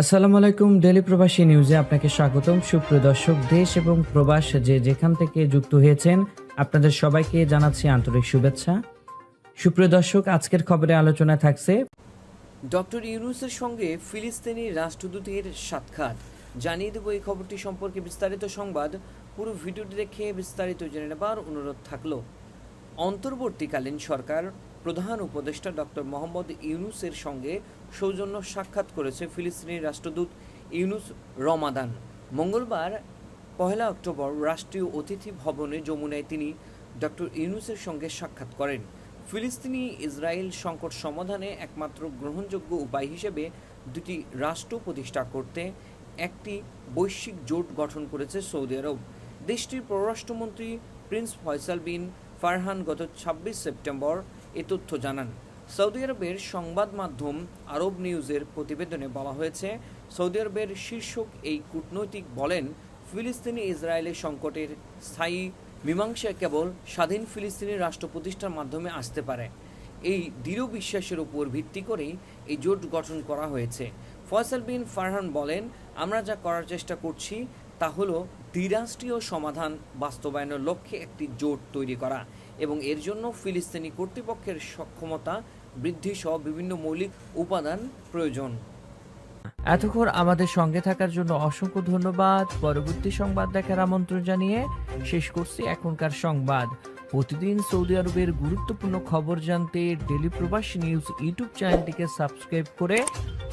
আসসালামু আলাইকুম ডেলি প্রবাসী নিউজে আপনাকে স্বাগতম। সুপ্রিয় দর্শক, দেশ এবং প্রবাস যে যেখান থেকে যুক্ত হয়েছেন, আপনাদের সবাইকে জানাচ্ছি আন্তরিক শুভেচ্ছা। সুপ্রিয় দর্শক, আজকের খবরে আলোচনা থাকছে ডক্টর ইউনুসের সঙ্গে ফিলিস্তিনি রাষ্ট্রদূতের সাক্ষাৎ। জানিয়ে দেব এই খবরটি সম্পর্কে বিস্তারিত সংবাদ। পুরো ভিডিওটি দেখে বিস্তারিত জেনে নেবার অনুরোধ থাকল। অন্তর্বর্তীকালীন সরকার প্রধান উপদেষ্টা ডক্টর মোহাম্মদ ইউনুসের সঙ্গে সৌজন্য সাক্ষাৎ করেছে ফিলিস্তিনি রাষ্ট্রদূত ইউনুস রমাদান। মঙ্গলবার পহেলা অক্টোবর রাষ্ট্রীয় অতিথি ভবনে যমুনায় তিনি ডক্টর ইউনুসের সঙ্গে সাক্ষাৎ করেন। ফিলিস্তিনি ইসরায়েল সংকট সমাধানে একমাত্র গ্রহণযোগ্য উপায় হিসেবে দুটি রাষ্ট্র প্রতিষ্ঠা করতে একটি বৈশ্বিক জোট গঠন করেছে সৌদি আরব। দেশটির পররাষ্ট্রমন্ত্রী প্রিন্স ফয়সাল বিন ফারহান গত ছাব্বিশ সেপ্টেম্বর এ তথ্য জানান। সৌদি আরবের সংবাদ মাধ্যম আরব নিউজের প্রতিবেদনে বলা হয়েছে, সৌদি আরবের শীর্ষক এই কূটনৈতিক বলেন, ফিলিস্তিনি ইসরায়েলের সংকটের স্থায়ী মীমাংসা কেবল স্বাধীন ফিলিস্তিনি রাষ্ট্র প্রতিষ্ঠার মাধ্যমে আসতে পারে। এই দৃঢ় বিশ্বাসের উপর ভিত্তি করেই এই জোট গঠন করা হয়েছে। ফয়সাল বিন ফারহান বলেন, আমরা যা করার চেষ্টা করছি তা হলো দ্বিরাষ্ট্রীয় সমাধান বাস্তবায়নের লক্ষ্যে একটি জোট তৈরি করা এবং এর জন্য ফিলিস্তিনি কর্তৃপক্ষের সক্ষমতা বৃদ্ধি সহ বিভিন্ন মৌলিক উপাদান প্রয়োজন। এতক্ষণ আমাদের সঙ্গে থাকার জন্য অসংখ্য ধন্যবাদ। পরবর্তী সংবাদ দেখার আমন্ত্রণ জানিয়ে শেষ করছি এখনকার সংবাদ। প্রতিদিন সৌদি আরবের গুরুত্বপূর্ণ খবর জানতে ডেলি প্রবাসী নিউজ ইউটিউব চ্যানেলটিকে সাবস্ক্রাইব করে